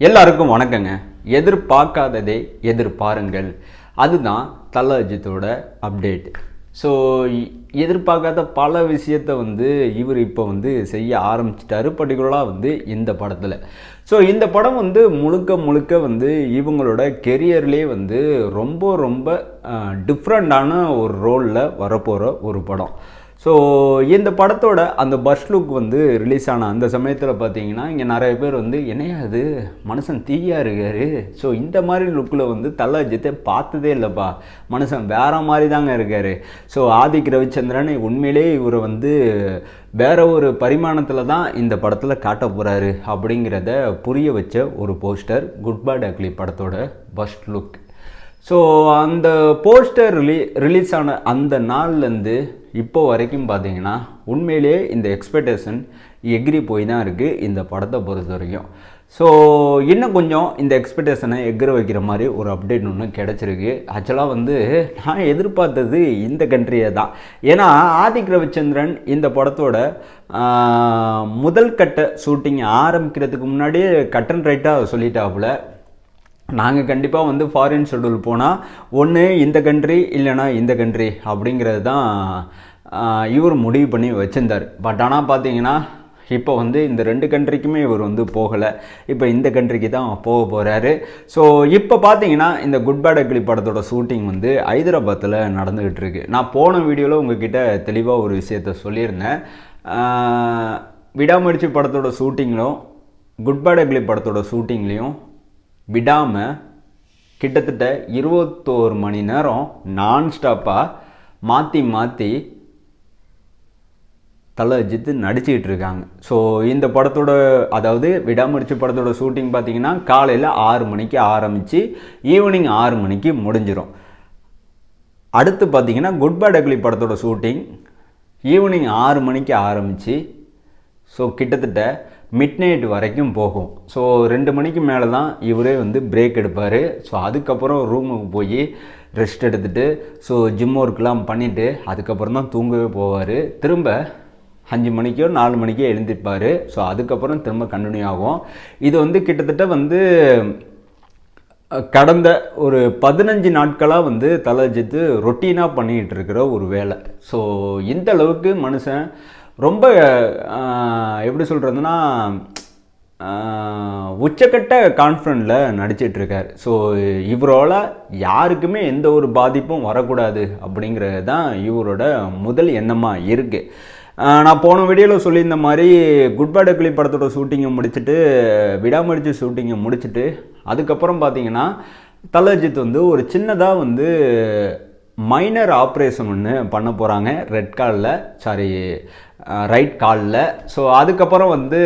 எல்லாருக்கும் வணக்கங்க. எதிர்பார்க்காததை எதிர்பாருங்கள். அதுதான் தல அஜித்தோட அப்டேட் ஸோ எதிர்பார்க்காத பல விஷயத்த வந்து இவர் இப்போ வந்து செய்ய ஆரம்பிச்சிட்டாரு. பர்டிகுலராக வந்து இந்த படத்தில். ஸோ இந்த படம் வந்து முழுக்க முழுக்க வந்து இவங்களோட கெரியர்லேயே வந்து ரொம்ப ரொம்ப டிஃப்ரெண்ட்டான ஒரு ரோலில் வரப்போகிற ஒரு படம். ஸோ இந்த படத்தோட அந்த பஸ் லுக் வந்து ரிலீஸ் ஆன அந்த சமயத்தில் பார்த்தீங்கன்னா இங்கே நிறைய பேர் வந்து என்னையா அது மனுஷன் தீயாக இருக்காரு. ஸோ இந்த மாதிரி லுக்கில் வந்து தலை அஜித்தை பார்த்ததே இல்லைப்பா. மனுஷன் வேறு மாதிரி தாங்க இருக்காரு. ஸோ ஆதிக் ரவிச்சந்திரன் உண்மையிலே இவரை வந்து வேற ஒரு பரிமாணத்தில் தான் இந்த படத்தில் காட்ட போகிறாரு அப்படிங்கிறத புரிய வச்ச ஒரு போஸ்டர் குட் பேட் அக்லி படத்தோட பஸ்ட் லுக் ஸோ அந்த போஸ்டர் ரிலீ ரிலீஸ் ஆன அந்த நாள்லேருந்து இப்போ வரைக்கும் பார்த்தீங்கன்னா உண்மையிலேயே இந்த எக்ஸ்பெக்டேஷன் எக்ரி போய் தான் இருக்குது இந்த படத்தை பொறுத்த வரைக்கும். ஸோ இன்னும் கொஞ்சம் இந்த எக்ஸ்பெக்டேஷனை எக்ர வைக்கிற மாதிரி ஒரு அப்டேட் ஒன்று கிடச்சிருக்கு. ஆக்சுவலாக வந்து நான் எதிர்பார்த்தது இந்த கண்ட்ரியை தான். ஏன்னா ஆதிக் ரவிச்சந்திரன் இந்த படத்தோட முதல் கட்ட ஷூட்டிங் ஆரம்பிக்கிறதுக்கு முன்னாடியே கட் அண்ட் ரைட்டாக சொல்லிட்டாப்புல. நாங்கள் கண்டிப்பாக வந்து ஃபாரின் ஷெட்யூல் போனால் ஒன்று இந்த கண்ட்ரி இல்லைனா இந்த கண்ட்ரி அப்படிங்கிறது தான் இவர் முடிவு பண்ணி வச்சிருந்தார். பட் ஆனால் பார்த்தீங்கன்னா இப்போ வந்து இந்த ரெண்டு கண்ட்ரிக்குமே இவர் வந்து போகலை. இப்போ இந்த கண்ட்ரிக்கு தான் போக போகிறாரு ஸோ இப்போ பார்த்தீங்கன்னா இந்த குட் பேட் அக்லி படத்தோட ஷூட்டிங் வந்து ஹைதராபாத்தில் நடந்துக்கிட்டு இருக்கு. நான் போன வீடியோவில் உங்ககிட்ட தெளிவாக ஒரு விஷயத்த சொல்லியிருந்தேன். விடாமுயற்சி படத்தோட ஷூட்டிங்லையும் குட் பேட் அக்லி படத்தோட ஷூட்டிங்லேயும் விடாமல் கிட்டத்தட்ட இருபத்தோரு மணி நேரம் நான் ஸ்டாப்பாக மாற்றி மாற்றி தலை அஜித்து நடிச்சுக்கிட்டு இருக்காங்க ஸோ இந்த படத்தோட அதாவது விடாமுயற்சி படத்தோட ஷூட்டிங் பார்த்தீங்கன்னா காலையில் ஆறு மணிக்கு ஆரம்பித்து ஈவினிங் ஆறு மணிக்கு முடிஞ்சிடும் அடுத்து பார்த்தீங்கன்னா குட் பேட் அக்லி படத்தோட ஷூட்டிங் ஈவினிங் ஆறு மணிக்கு ஆரம்பித்து ஸோ கிட்டத்தட்ட மிட் நைட் வரைக்கும் போகும். ஸோ ரெண்டு மணிக்கு மேலே தான் இவரே வந்து பிரேக் எடுப்பார். ஸோ அதுக்கப்புறம் ரூமுக்கு போய் ரெஸ்ட் எடுத்துகிட்டு ஸோ ஜிம் ஒர்க்லாம் பண்ணிவிட்டு அதுக்கப்புறம் தான் தூங்கவே போவார். திரும்ப அஞ்சு மணிக்கோ நாலு மணிக்கோ எழுந்திருப்பார். ஸோ அதுக்கப்புறம் திரும்ப கண்டினியூ ஆகும். இது வந்து கிட்டத்தட்ட வந்து கடந்த ஒரு பதினஞ்சு நாட்களாக வந்து தலைஜித்து ரொட்டீனாக பண்ணிகிட்டு இருக்கிற ஒரு வேலை. ஸோ இந்த அளவுக்கு மனுஷன் ரொம்ப எப்படி சொல்கிறதுனா உச்சக்கட்ட கான்ஃபிடண்டில் நடிச்சிட்டு இருக்கார். ஸோ இவரால் யாருக்குமே எந்த ஒரு பாதிப்பும் வரக்கூடாது அப்படிங்கிறது தான் இவரோட முதல் எண்ணமாக இருக்குது நான் போன வீடியோவில் சொல்லியிருந்த மாதிரி குட் பேட் கிளி படத்தோட ஷூட்டிங்கை முடிச்சுட்டு விடாமடிச்சு ஷூட்டிங்கை முடிச்சுட்டு அதுக்கப்புறம் பார்த்தீங்கன்னா தலஜித் வந்து ஒரு சின்னதாக வந்து மைனர் ஆப்ரேஷன் ஒன்று பண்ண போகிறாங்க ரெட் காலில் சாரி ரைட் காலில் ஸோ அதுக்கப்புறம் வந்து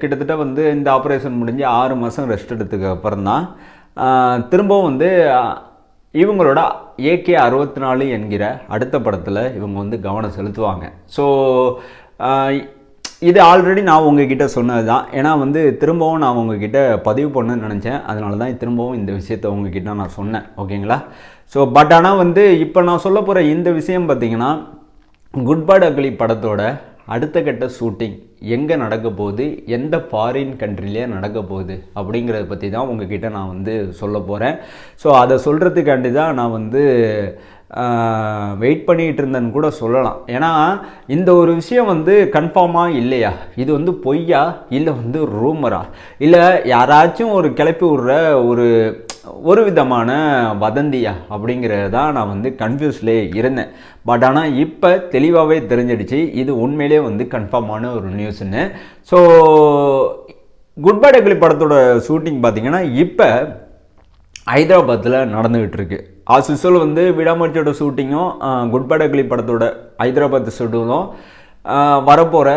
கிட்டத்தட்ட வந்து இந்த ஆப்ரேஷன் முடிஞ்சு ஆறு மாதம் ரெஸ்ட் எடுத்ததுக்கு அப்புறம் தான் திரும்பவும் வந்து இவங்களோட ஏகே அறுபத்தி நாலு என்கிற அடுத்த படத்தில் இவங்க வந்து கவனம் செலுத்துவாங்க. ஸோ இது ஆல்ரெடி நான் உங்ககிட்ட சொன்னது தான் ஏன்னா வந்து திரும்பவும் நான் உங்ககிட்ட பதிவு பண்ணணும்னு நினச்சேன். அதனால தான் திரும்பவும் இந்த விஷயத்தை உங்ககிட்ட நான் சொன்னேன். ஓகேங்களா? ஸோ பட் ஆனால் வந்து இப்போ நான் சொல்ல போகிற இந்த விஷயம் பார்த்தீங்கன்னா குட் பேட் அக்லி படத்தோட அடுத்த கட்ட ஷூட்டிங் எங்கே நடக்க போகுது? எந்த ஃபாரின் கண்ட்ரிலே நடக்க போகுது? அப்படிங்கிறத பற்றி தான் உங்ககிட்ட நான் வந்து சொல்ல போகிறேன் ஸோ அதை சொல்கிறதுக்காண்டி தான் நான் வந்து வெயிட் பண்ணிகிட்டு இருந்தேன்னு கூட சொல்லலாம். ஏன்னா இந்த ஒரு விஷயம் வந்து கன்ஃபார்மாக இல்லையா? இது வந்து பொய்யா? இல்லை வந்து ரூமரா இல்லை யாராச்சும் ஒரு கிளப்பி விடுற ஒரு ஒரு விதமான வதந்தியா அப்படிங்கிறதான் நான் வந்து கன்ஃபியூஸ்லே இருந்தேன். பட் ஆனால் இப்போ தெளிவாகவே தெரிஞ்சிடுச்சு. இது உண்மையிலே வந்து கன்ஃபார்மான ஒரு நியூஸ்ன்னு ஸோ குட் பை டக்லி படத்தோட ஷூட்டிங் பார்த்தீங்கன்னா இப்போ ஹைதராபாத்தில் நடந்துக்கிட்டு இருக்கு ஆஸ் யூஸ்வல் வந்து விடாமர்ச்சியோட ஷூட்டிங்கும் குட் பை அக்லி படத்தோட ஹைதராபாத் ஷூட்டிங்கும் வரப்போகிற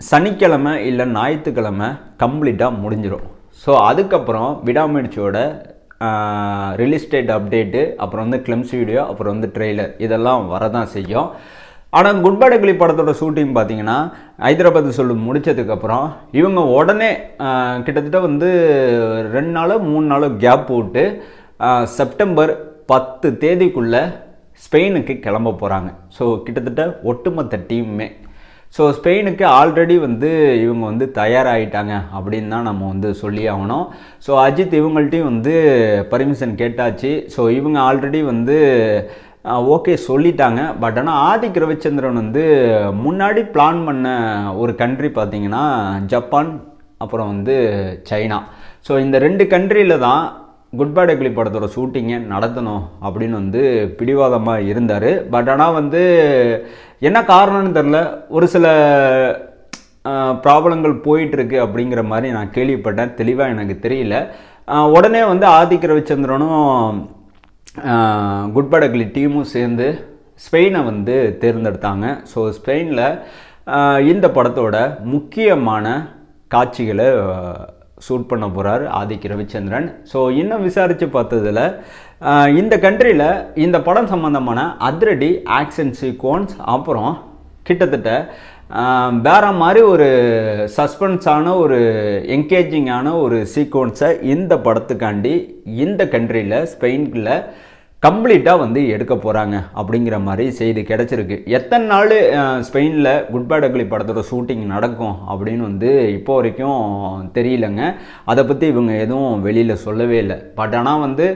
சனிக்கிழமை இல்லை ஞாயிற்றுக்கிழமை கம்ப்ளீட்டாக முடிஞ்சிடும் ஸோ அதுக்கப்புறம் விடாமுயற்சியோட ரிலீஸ் டேட் அப்டேட்டு அப்புறம் வந்து கிளம்ஸ் வீடியோ அப்புறம் வந்து ட்ரெய்லர் இதெல்லாம் வரதான் செய்யும். ஆனால் குட் பேட் படத்தோட ஷூட்டிங் பார்த்தீங்கன்னா ஹைதராபாத் சொல்லு முடிச்சதுக்கப்புறம் இவங்க உடனே கிட்டத்தட்ட வந்து ரெண்டு நாளோ மூணு நாளோ கேப் போட்டு செப்டம்பர் பத்து தேதிக்குள்ளே ஸ்பெயினுக்கு கிளம்ப போகிறாங்க ஸோ கிட்டத்தட்ட ஒட்டுமொத்த டீமுமே ஸோ ஸ்பெயினுக்கு ஆல்ரெடி வந்து இவங்க வந்து தயாராகிட்டாங்க அப்படின்னு தான் நம்ம வந்து சொல்லி ஆகணும். ஸோ அஜித் இவங்கள்ட்டையும் வந்து பர்மிஷன் கேட்டாச்சு. ஸோ இவங்க ஆல்ரெடி வந்து ஓகே சொல்லிட்டாங்க. பட் ஆனால் ஆதிக் ரவிச்சந்திரன் வந்து முன்னாடி பிளான் பண்ண ஒரு கண்ட்ரி பார்த்திங்கன்னா ஜப்பான் அப்புறம் வந்து சைனா ஸோ இந்த ரெண்டு கண்ட்ரியில் தான் குட் பேட் அக்லி படத்தோட ஷூட்டிங்கை நடத்தணும் அப்படின்னு வந்து பிடிவாதமாக இருந்தார். பட் ஆனால் வந்து என்ன காரணம்னு தெரில ஒரு சில ப்ராப்ளங்கள் போயிட்டுருக்கு அப்படிங்கிற மாதிரி நான் கேள்விப்பட்டேன். தெளிவாக எனக்கு தெரியல. உடனே வந்து ஆதிக்க ரவிச்சந்திரனும் குட் பேட் டீமும் சேர்ந்து ஸ்பெயினை வந்து தேர்ந்தெடுத்தாங்க. ஸோ ஸ்பெயினில் இந்த படத்தோட முக்கியமான காட்சிகளை ஷூட் பண்ண போகிறார் ஆதிக் ரவிச்சந்திரன். ஸோ இன்னும் விசாரித்து பார்த்ததில் இந்த கண்ட்ரியில் இந்த படம் சம்மந்தமான அதிரடி ஆக்ஷன் சீக்வன்ஸ் அப்புறம் கிட்டத்தட்ட வேற மாதிரி ஒரு சஸ்பென்ஸான ஒரு என்கேஜிங்கான ஒரு சீக்வன்ஸை இந்த படத்துக்காண்டி இந்த கண்ட்ரியில் ஸ்பெயினில் கம்ப்ளீட்டாக வந்து எடுக்க போகிறாங்க அப்படிங்கிற மாதிரி செய்தி கிடச்சிருக்கு. எத்தனை நாள் ஸ்பெயினில் குட் பேட் அக்லி படத்தோட ஷூட்டிங் நடக்கும் அப்படின்னு வந்து இப்போ வரைக்கும் தெரியலங்க. அதை பற்றி இவங்க எதுவும் வெளியில் சொல்லவே இல்லை. பட் ஆனால் வந்து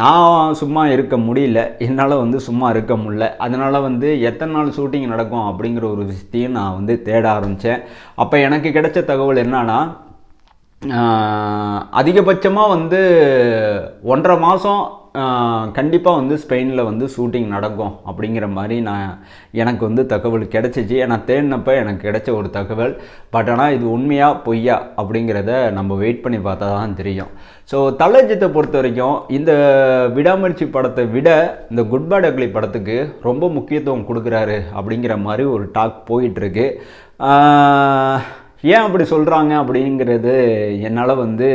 நான் சும்மா இருக்க முடியல. என்னால் வந்து சும்மா இருக்க முடியல. அதனால் வந்து எத்தனை நாள் ஷூட்டிங் நடக்கும் அப்படிங்கிற ஒரு விஷயத்தையும் நான் வந்து தேட ஆரம்பித்தேன் அப்போ எனக்கு கிடைச்ச தகவல் என்னன்னா அதிகபட்சமாக வந்து ஒன்றரை மாதம் கண்டிப்பாக வந்து ஸ்பெயினில் வந்து ஷூட்டிங் நடக்கும் அப்படிங்கிற மாதிரி நான் எனக்கு வந்து தகவல் கிடச்சிச்சு. நான் தேடினப்போ எனக்கு கிடைச்ச ஒரு தகவல். பட் ஆனால் இது உண்மையா பொய்யா அப்படிங்கிறத நம்ம வெயிட் பண்ணி பார்த்தா தான் தெரியும். ஸோ தலஜித்தை பொறுத்த வரைக்கும் இந்த விடாமுயற்சி படத்தை விட இந்த குட் பேட் அக்லி படத்துக்கு ரொம்ப முக்கியத்துவம் கொடுக்குறாரு அப்படிங்கிற மாதிரி ஒரு டாக் போயிட்டுருக்கு. ஏன் அப்படி சொல்கிறாங்க அப்படிங்கிறது என்னால் வந்து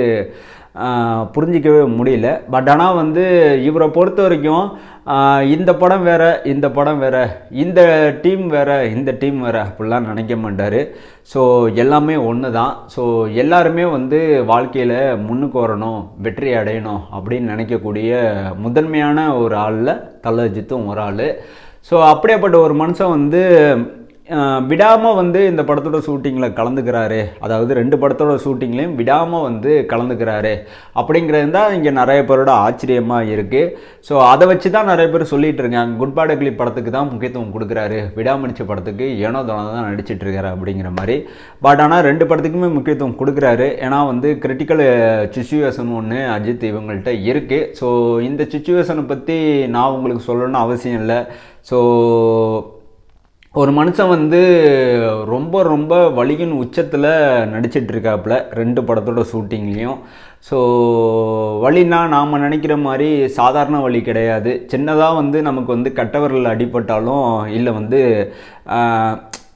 புரிஞ்சிக்கவே முடியல. பட் ஆனால் வந்து இவரை பொறுத்த வரைக்கும் இந்த படம் வேறு இந்த படம் வேறு இந்த டீம் வேறு இந்த டீம் வேறு அப்படிலாம் நினைக்க மாட்டார். ஸோ எல்லாமே ஒன்று தான் ஸோ எல்லாருமே வந்து வாழ்க்கையில் முன்னுக்கு வரணும் வெற்றி அடையணும் அப்படின்னு நினைக்கக்கூடிய முதன்மையான ஒரு ஆளில் தலஜித்தும் ஒரு ஆள். ஸோ அப்படியேப்பட்ட ஒரு மனுஷன் வந்து விடாமல் வந்து இந்த படத்தோட ஷூட்டிங்கில் கலந்துக்கிறாரு. அதாவது ரெண்டு படத்தோட ஷூட்டிங்லேயும் விடாமல் வந்து கலந்துக்கிறாரு. அப்படிங்கிறது தான் இங்கே நிறைய பேரோட ஆச்சரியமாக இருக்குது ஸோ அதை வச்சு தான் நிறைய பேர் சொல்லிகிட்டு இருக்காங்க. குட் பேட் அக்லி படத்துக்கு தான் முக்கியத்துவம் கொடுக்குறாரு. விடாமணிச்ச படத்துக்கு ஏனோ தானோ தான் நடிச்சிட்டு இருக்காரு அப்படிங்கிற மாதிரி. பட் ஆனால் ரெண்டு படத்துக்குமே முக்கியத்துவம் கொடுக்குறாரு. ஏன்னா வந்து கிரிட்டிக்கல் சுச்சுவேஷன் ஒன்று அஜித் இவங்கள்ட்ட இருக்குது ஸோ இந்த சுச்சுவேஷனை பற்றி நான் உங்களுக்கு சொல்லணும்னு அவசியம் இல்லை. ஸோ ஒரு மனுஷன் வந்து ரொம்ப ரொம்ப வலியின் உச்சத்தில் நடிச்சிட்டு இருக்காப்புல ரெண்டு படத்தோட ஷூட்டிங்லேயும். ஸோ வலினா நாம் நினைக்கிற மாதிரி சாதாரண வலி கிடையாது. சின்னதாக வந்து நமக்கு வந்து கட்டவரில் அடிபட்டாலும் இல்லை வந்து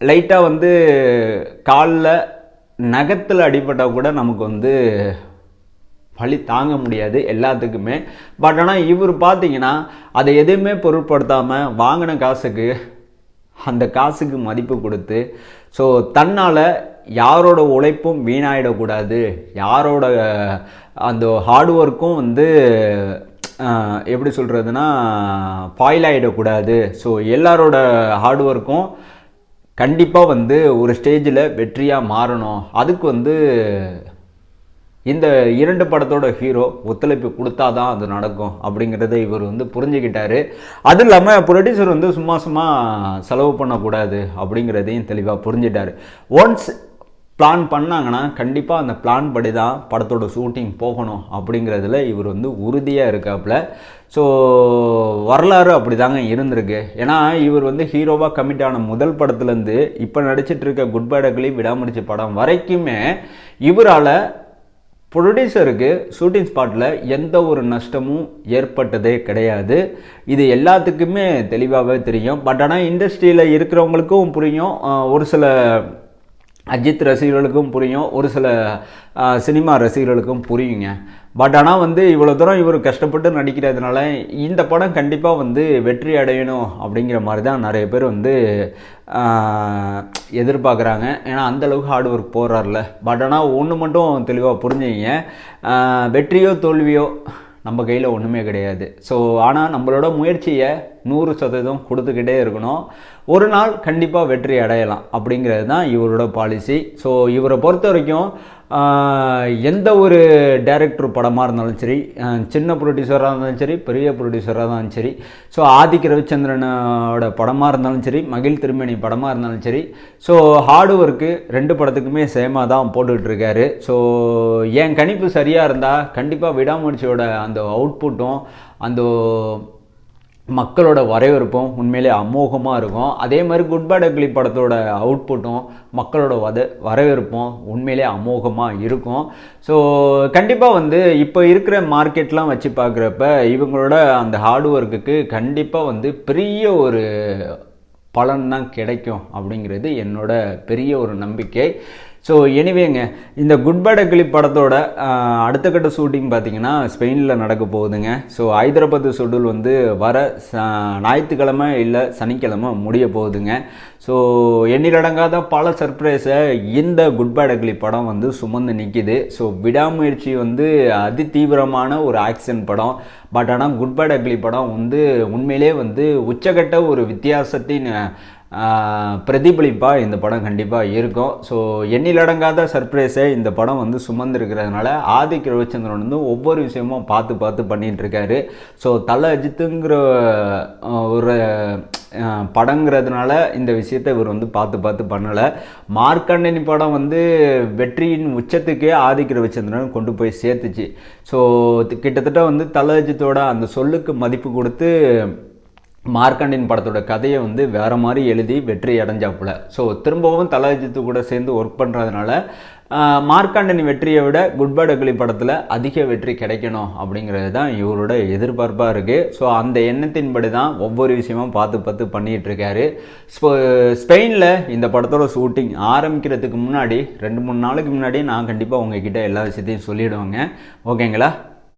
லைட்டாக வந்து காலில் நகத்தில் அடிபட்டால் கூட நமக்கு வந்து வலி தாங்க முடியாது எல்லாத்துக்குமே. பட் ஆனால் இவர் பார்த்தீங்கன்னா அதை எதுவுமே பொருட்படுத்தாமல் வாங்கின காசுக்கு அந்த காசுக்கு மதிப்பு கொடுத்து ஸோ தன்னால் யாரோட உழைப்பும் வீணாயிடக்கூடாது. யாரோட அந்த ஹார்ட் ஒர்க்கும் வந்து எப்படி சொல்கிறதுனா ஃபாயில் ஆகிடக்கூடாது ஸோ எல்லாரோட ஹார்ட் ஒர்க்கும் கண்டிப்பாக வந்து ஒரு ஸ்டேஜில் வெற்றியாக மாறணும். அதுக்கு வந்து இந்த இரண்டு படத்தோட ஹீரோ ஒத்துழைப்பு கொடுத்தா தான் அது நடக்கும் அப்படிங்கிறத இவர் வந்து புரிஞ்சுக்கிட்டாரு. அது இல்லாமல் ப்ரொடியூசர் வந்து சும்மா சும்மா செலவு பண்ணக்கூடாது அப்படிங்கிறதையும் தெளிவாக புரிஞ்சிட்டாரு. ஒன்ஸ் பிளான் பண்ணாங்கன்னா கண்டிப்பாக அந்த பிளான் படி தான் படத்தோட ஷூட்டிங் போகணும் அப்படிங்கிறதுல இவர் வந்து உறுதியாக இருக்காப்புல ஸோ வரலாறு அப்படி தாங்க இருந்திருக்கு. ஏன்னா இவர் வந்து ஹீரோவாக கமிட் ஆன முதல் படத்துலேருந்து இப்போ நடிச்சிட்டு இருக்க குட் பேட் விடாமுடிச்ச படம் வரைக்குமே இவரால் ப்ரொடியூசருக்கு ஷூட்டிங் ஸ்பாட்டில் எந்த ஒரு நஷ்டமும் ஏற்பட்டதே கிடையாது. இது எல்லாத்துக்குமே தெளிவாகவே தெரியும். பட் ஆனால் இண்டஸ்ட்ரியில் இருக்கிறவங்களுக்கும் புரியும். ஒரு சில அஜித் ரசிகர்களுக்கும் புரியும். ஒரு சில சினிமா ரசிகர்களுக்கும் புரியுங்க. பட் ஆனால் வந்து இவ்வளோ தூரம் இவர் கஷ்டப்பட்டு நடிக்கிறதுனால இந்த படம் கண்டிப்பாக வந்து வெற்றி அடையணும் அப்படிங்கிற மாதிரி தான் நிறைய பேர் வந்து எதிர்பார்க்குறாங்க. ஏன்னா அந்தளவுக்கு ஹார்ட் ஒர்க் போடுறாருல. பட் ஆனால் ஒன்று மட்டும் தெளிவாக புரிஞ்சுங்க. வெற்றியோ தோல்வியோ நம்ம கையில் ஒன்றுமே கிடையாது. ஸோ ஆனால் நம்மளோட முயற்சியை நூறு சதவீதம் கொடுத்துக்கிட்டே இருக்கணும். ஒரு நாள் கண்டிப்பாக வெற்றி அடையலாம் அப்படிங்கிறது தான் இவரோட பாலிசி ஸோ இவரை பொறுத்த வரைக்கும் எந்த ஒரு டைரக்டர் படமாக இருந்தாலும் சரி சின்ன ப்ரொடியூசராக இருந்தாலும் சரி பெரிய ப்ரொடியூசராக இருந்தாலும் சரி ஸோ ஆதிக்க ரவிச்சந்திரனோட படமாக இருந்தாலும் சரி மகிழ் திருமணி படமாக இருந்தாலும் சரி ஸோ ஹார்டு ஒர்க்கு ரெண்டு படத்துக்குமே சேமாக தான் போட்டுக்கிட்டு இருக்காரு. ஸோ என் கணிப்பு சரியாக இருந்தால் கண்டிப்பாக விடாமுயற்சியோட அந்த அவுட்புட்டும் அந்த மக்களோட வரவேற்பும் உண்மையிலே அமோகமாக இருக்கும். அதே மாதிரி குட் பேட் அக்லி படத்தோட அவுட்புட்டும் மக்களோட வத வரவேற்பும் உண்மையிலே அமோகமாக இருக்கும். ஸோ கண்டிப்பாக வந்து இப்போ இருக்கிற மார்க்கெட்லாம் வச்சு பார்க்குறப்ப இவங்களோட அந்த ஹார்ட் ஒர்க்குக்கு கண்டிப்பாக வந்து பெரிய ஒரு பலன் தான் கிடைக்கும் அப்படிங்கிறது என்னோட பெரிய ஒரு நம்பிக்கை. ஸோ எனிவேங்க இந்த குட் பேட் அக்லி படத்தோட அடுத்த கட்ட ஷூட்டிங் பார்த்தீங்கன்னா ஸ்பெயினில் நடக்க போகுதுங்க. ஸோ ஹைதராபாத் ஷெடியூல் வந்து வர ச ஞாயிற்றுக்கிழமை இல்லை சனிக்கிழமை முடிய போகுதுங்க. ஸோ எண்ணிலடங்காத பல சர்ப்ரைஸை இந்த குட் பேட் அக்லி படம் வந்து சுமந்து நிற்கிது ஸோ விடாமுயற்சி வந்து அதி தீவிரமான ஒரு ஆக்ஷன் படம். பட் ஆனால் குட் பேட் அக்லி படம் வந்து உண்மையிலே வந்து உச்சகட்ட ஒரு வித்தியாசத்தின் பிரதிபலிப்பாக இந்த படம் கண்டிப்பாக இருக்கும். ஸோ எண்ணிலடங்காத சர்ப்ரைஸை இந்த படம் வந்து சுமந்துருக்கிறதுனால ஆதிக் ரவிச்சந்திரன் வந்து ஒவ்வொரு விஷயமும் பார்த்து பார்த்து பண்ணிகிட்ருக்காரு ஸோ தலை அஜித்துங்கிற ஒரு படங்கிறதுனால இந்த விஷயத்தை இவர் வந்து பார்த்து பார்த்து பண்ணலை. மார்க்கண்டனி படம் வந்து வெற்றியின் உச்சத்துக்கே ஆதிக் ரவிச்சந்திரன் கொண்டு போய் சேர்த்துச்சு. ஸோ கிட்டத்தட்ட வந்து தலை அஜித்தோட அந்த சொல்லுக்கு மதிப்பு கொடுத்து மார்க்கண்டின் படத்தோட கதையை வந்து வேற மாதிரி எழுதி வெற்றி அடைஞ்சாப்புல ஸோ திரும்பவும் தலாஜித்து கூட சேர்ந்து ஒர்க் பண்ணுறதுனால மார்க்காண்டனி வெற்றியை விட குட் பேட் படத்தில் அதிக வெற்றி கிடைக்கணும் அப்படிங்கிறது தான் இவரோட எதிர்பார்ப்பாக இருக்குது ஸோ அந்த எண்ணத்தின்படி தான் ஒவ்வொரு விஷயமும் பார்த்து பார்த்து பண்ணிகிட்டு இருக்காரு. ஸ்போ ஸ்பெயினில் இந்த படத்தோட ஷூட்டிங் ஆரம்பிக்கிறதுக்கு முன்னாடி ரெண்டு மூணு நாளுக்கு முன்னாடி நான் கண்டிப்பாக உங்ககிட்ட எல்லா விஷயத்தையும் சொல்லிவிடுவேங்க ஓகேங்களா